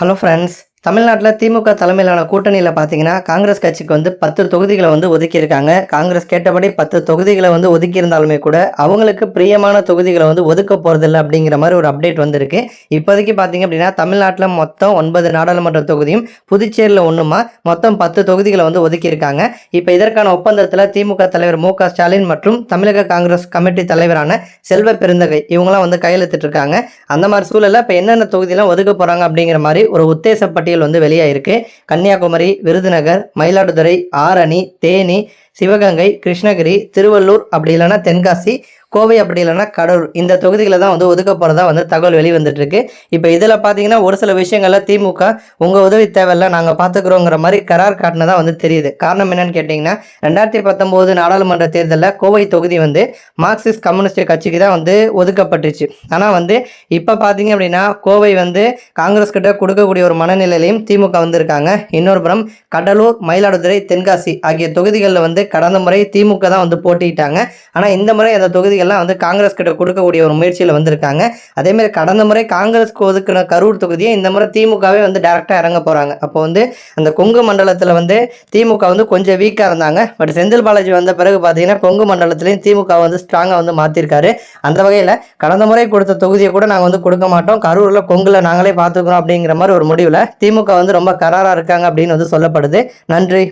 Hello friends தமிழ்நாட்டில் திமுக தலைமையிலான கூட்டணியில் பார்த்தீங்கன்னா காங்கிரஸ் கட்சிக்கு வந்து பத்து தொகுதிகளை வந்து ஒதுக்கியிருக்காங்க. காங்கிரஸ் கேட்டபடி பத்து தொகுதிகளை வந்து ஒதுக்கியிருந்தாலுமே கூட அவங்களுக்கு பிரியமான தொகுதிகளை வந்து ஒதுக்க போகிறதில்ல அப்படிங்கிற மாதிரி ஒரு அப்டேட் வந்திருக்கு. இப்போதைக்கு பார்த்தீங்க அப்படின்னா தமிழ்நாட்டில் மொத்தம் ஒன்பது நாடாளுமன்ற தொகுதியும் புதுச்சேரியில் ஒன்றுமா மொத்தம் பத்து தொகுதிகளை வந்து ஒதுக்கியிருக்காங்க. இப்போ இதற்கான ஒப்பந்தத்தில் திமுக தலைவர் மு க ஸ்டாலின் மற்றும் தமிழக காங்கிரஸ் கமிட்டி தலைவரான செல்வ பெருந்தகை இவங்களாம் வந்து கையெழுத்திட்டு இருக்காங்க அந்த மாதிரி சூழலில் இப்போ என்னென்ன தொகுதியெல்லாம் ஒதுக்க போகிறாங்க அப்படிங்கிற மாதிரி ஒரு உத்தேச பட்டியல் வந்து வெளியாயிருக்கு. கன்னியாகுமரி விருதுநகர் மயிலாடுதுறை ஆரணி தேனி சிவகங்கை கிருஷ்ணகிரி திருவள்ளூர் அப்படி இல்லைன்னா தென்காசி கோவை அப்படி இல்லைன்னா கடலூர். இந்த தொகுதிகளில் தான் வந்து ஒதுக்க போகிறதா வந்து தகவல் வெளிவந்துட்டுருக்கு. இப்போ இதில் பார்த்தீங்கன்னா ஒரு சில விஷயங்களில் திமுக உங்கள் உதவி தேவையில்ல நாங்கள் பார்த்துக்குறோங்கிற மாதிரி கரார் காட்டினதா வந்து தெரியுது. காரணம் என்னன்னு கேட்டிங்கன்னா ரெண்டாயிரத்தி பத்தொம்போது நாடாளுமன்ற தேர்தலில் கோவை தொகுதி வந்து மார்க்சிஸ்ட் கம்யூனிஸ்ட் கட்சிக்கு தான் வந்து ஒதுக்கப்பட்டுச்சு. ஆனால் வந்து இப்போ பார்த்தீங்க அப்படின்னா கோவை வந்து காங்கிரஸ் கிட்ட கொடுக்கக்கூடிய ஒரு மனநிலையிலையும் திமுக வந்திருக்காங்க. இன்னொரு புறம் கடலூர் மயிலாடுதுறை தென்காசி ஆகிய தொகுதிகளில் வந்து கடந்த முறை திமுக தான் வந்து போட்டியிட்டாங்க. ஆனால் இந்த முறை அந்த தொகுதி தொகுதிகள்லாம் வந்து காங்கிரஸ் கிட்ட கொடுக்கக்கூடிய ஒரு முயற்சியில் வந்திருக்காங்க. அதேமாதிரி கடந்த முறை காங்கிரஸ்க்கு ஒதுக்கின கரூர் தொகுதியை இந்த முறை திமுகவே வந்து டேரெக்டாக இறங்க போகிறாங்க அப்போ வந்து அந்த கொங்கு மண்டலத்தில் வந்து திமுக வந்து கொஞ்சம் வீக்காக இருந்தாங்க. பட் செந்தில் பாலாஜி வந்த பிறகு பார்த்தீங்கன்னா கொங்கு மண்டலத்திலையும் திமுக வந்து ஸ்ட்ராங்காக வந்து மாற்றிருக்காரு அந்த வகையில் கடந்த முறை கொடுத்த தொகுதியை கூட நாங்கள் வந்து கொடுக்க மாட்டோம். கரூரில் கொங்கில் நாங்களே பார்த்துக்கிறோம் அப்படிங்கிற மாதிரி ஒரு முடிவில் திமுக வந்து ரொம்ப கராராக இருக்காங்க அப்படின்னு வந்து சொல்லப்படுது. நன்றி.